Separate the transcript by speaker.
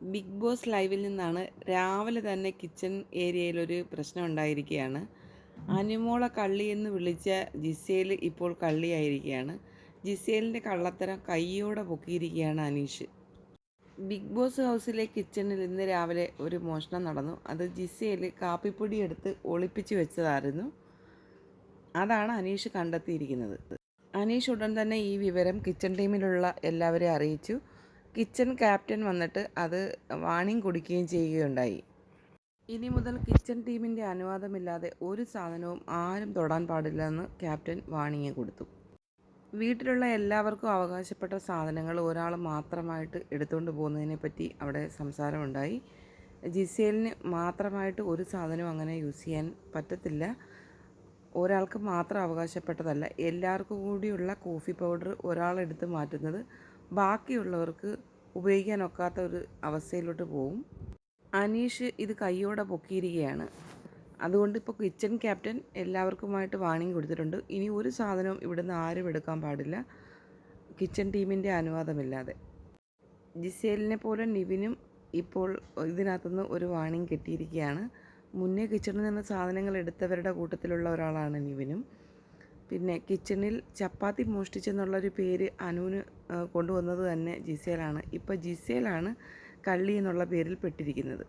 Speaker 1: Big boss ലൈവിൽ നിന്നാണ് രാവിലെ തന്നെ കിച്ചൺ ഏരിയയിലൊരു പ്രശ്നം ഉണ്ടായിരിക്കുകയാണ്. അനുമോളെ കള്ളി എന്ന് വിളിച്ച ജിസേൽ ഇപ്പോൾ കള്ളിയായിരിക്കുകയാണ്. ജിസേലിന്റെ കള്ളത്തരം കൈയോടെ പൊക്കിയിരിക്കുകയാണ് അനീഷ്. ബിഗ് ബോസ് ഹൗസിലെ കിച്ചണിൽ ഇന്ന് രാവിലെ ഒരു മോഷണം നടന്നു. അത് ജിസേൽ കാപ്പിപ്പൊടി എടുത്ത് ഒളിപ്പിച്ച് വെച്ചതായിരുന്നു. അതാണ് അനീഷ് കണ്ടെത്തിയിരിക്കുന്നത്. അനീഷ് ഉടൻ തന്നെ ഈ വിവരം കിച്ചൺ ടീമിലുള്ള എല്ലാവരെയും അറിയിച്ചു. കിച്ചൺ ക്യാപ്റ്റൻ വന്നിട്ട് അത് വാണിംഗ് കൊടുക്കുകയും ചെയ്യുകയുണ്ടായി. ഇനി മുതൽ കിച്ചൺ ടീമിന്റെ അനുവാദമില്ലാതെ ഒരു സാധനവും ആരും തൊടാൻ പാടില്ലെന്ന് ക്യാപ്റ്റൻ വാണിംഗ് കൊടുത്തു. വീട്ടിലുള്ള എല്ലാവർക്കും അവകാശപ്പെട്ട സാധനങ്ങൾ ഒരാൾ മാത്രമായിട്ട് എടുത്തുകൊണ്ട് പോകുന്നതിനെ പറ്റി അവിടെ സംസാരമുണ്ടായി. ജിസേലിന് മാത്രമായിട്ട് ഒരു സാധനവും അങ്ങനെ യൂസ് ചെയ്യാൻ പറ്റത്തില്ല. ഒരാൾക്ക് മാത്രം അവകാശപ്പെട്ടതല്ല. എല്ലാവർക്കും കൂടിയുള്ള കോഫി പൗഡർ ഒരാളെടുത്ത് മാറ്റുന്നത് ബാക്കിയുള്ളവർക്ക് ഉപയോഗിക്കാൻ ഒക്കാത്ത ഒരു അവസ്ഥയിലോട്ട് പോവും. അനീഷ് ഇത് കൈയോടെ പൊക്കിയിരിക്കുകയാണ്. അതുകൊണ്ട് ഇപ്പോൾ കിച്ചൺ ക്യാപ്റ്റൻ എല്ലാവർക്കുമായിട്ട് വാണിംഗ് കൊടുത്തിട്ടുണ്ട്. ഇനി ഒരു സാധനവും ഇവിടുന്ന് ആരും എടുക്കാൻ പാടില്ല. കിച്ചൺ ടീമിന്റെ അനുവാദമില്ലാതെ. ജിസേലിനെ പോലെ നിവിനും ഇപ്പോൾ ഇതിനകത്തുനിന്ന് ഒരു വാണിംഗ് കിട്ടിയിരിക്കുകയാണ്. മുന്നേ കിച്ചണിൽ നിന്ന് സാധനങ്ങൾ എടുത്തവരുടെ കൂട്ടത്തിലുള്ള ഒരാളാണ് നിവിനും. പിന്നെ കിച്ചണിൽ ചപ്പാത്തി മോഷ്ടിച്ചെന്നുള്ളൊരു പേര് അനുവിന് കൊണ്ടുവന്നത് തന്നെ ജിസേലാണ്. ഇപ്പോൾ ജിസേലാണ് കള്ളി എന്നുള്ള പേരിൽ പെട്ടിരിക്കുന്നത്.